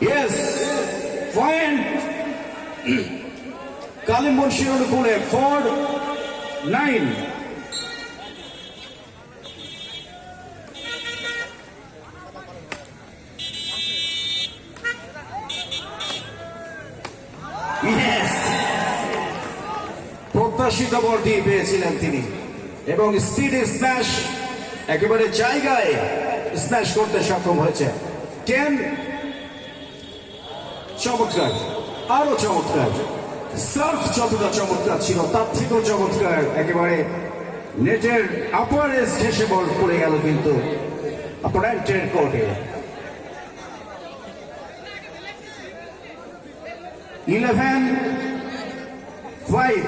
Yes, point. কালিমবর্ষী অনুকূলে four nine Yes! প্রত্যাশিত বলটি পেয়েছিলেন তিনি। এবং স্পিড স্ম্যাশ একেবারে জায়গায় স্ম্যাশ করতে সক্ষম হয়েছে। টেন চমৎকার, আরও চমৎকার। সার্ফ যতটা চমৎকার ছিল, তার থেকেও চমৎকার। একেবারে নেটের আপার এজ ঘেসে বল পড়ে গেল কিন্তু অপোনেন্টের কোর্টে ইলেভেন ফাইভ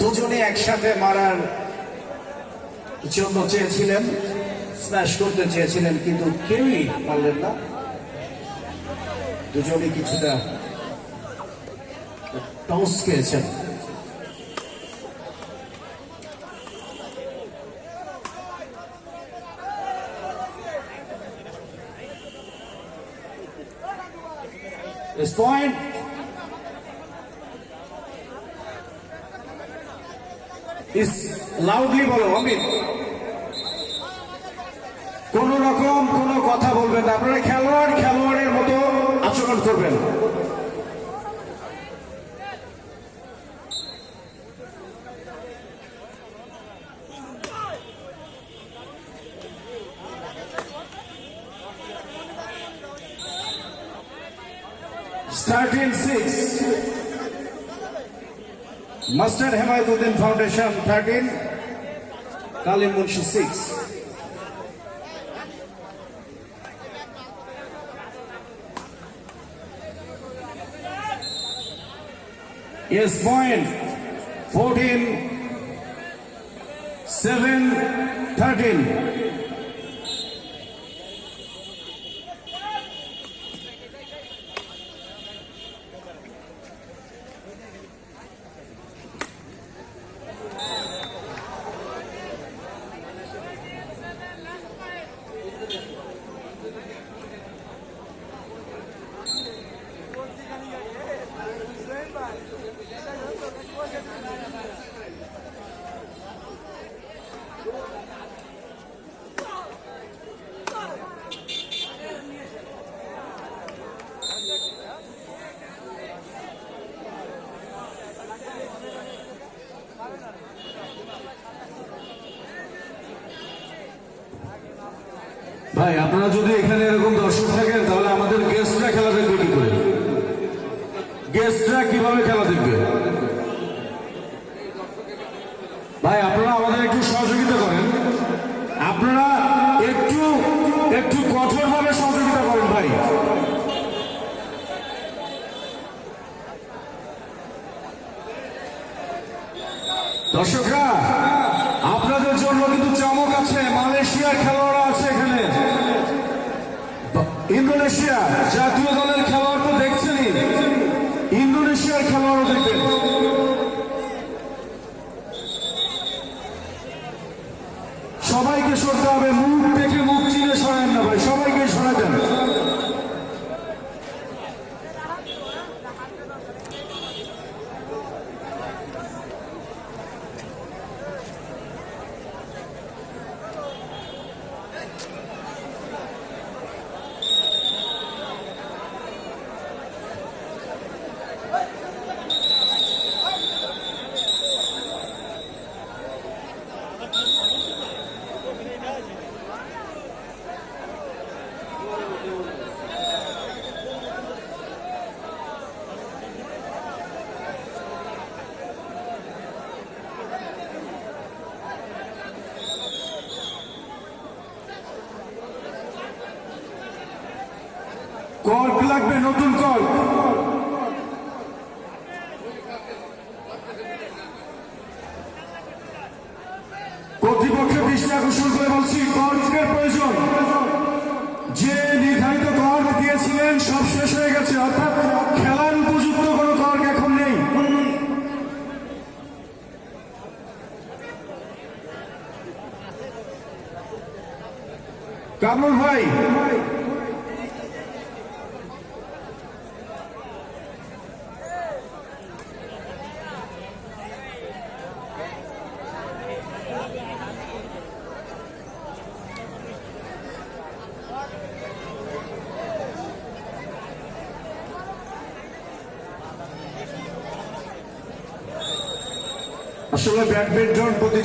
দুজনে একসাথে মারার জন্য চেয়েছিলেন স্ম্যাশ করতে চেয়েছিলেন, কিন্তু কেউই পারলেন না। দুজনে কিছুটা টস খেয়েছেন। Point is loudly বলো, অমিত। কোন রকম কোন কথা বলবেন না। আপনারা খেলোয়াড় খেলোয়াড়ের মতো আচরণ করবেন। Starting six. Master Gudin Foundation 13, Kalim Munshi 6. Yes, point 14, 7, 13. ভাই, আপনারা যদি এখানে এরকম দর্শক থাকেন, তাহলে আমাদের গেস্টরা খেলা দেখবে কি করে? গেস্টরা কীভাবে খেলা দেখবে? ভাই, আপনারা আমাদের একটু সহযোগিতা করেন। আপনারা একটু একটু কঠোরভাবে সহযোগিতা করেন, ভাই। দর্শকরা সবাইকে সরতে হবে মুখ দেখে মুখ চিনে শোনেন না ভাই সবাইকে সরাই দেন কর্ক লাগবে? নতুন কর্ক কর্তৃপক্ষের দৃষ্টি আকর্ষণ করে বলছি কর্কের প্রয়োজন? যে নির্ধারিত কর্ক দিয়েছিলেন, সব শেষ হয়ে গেছে। অর্থাৎ খেলার উপযুক্ত কোনো কর্ক এখন নেই। কামরুল ভাই আসলে ব্যাডমিন্টন প্রতি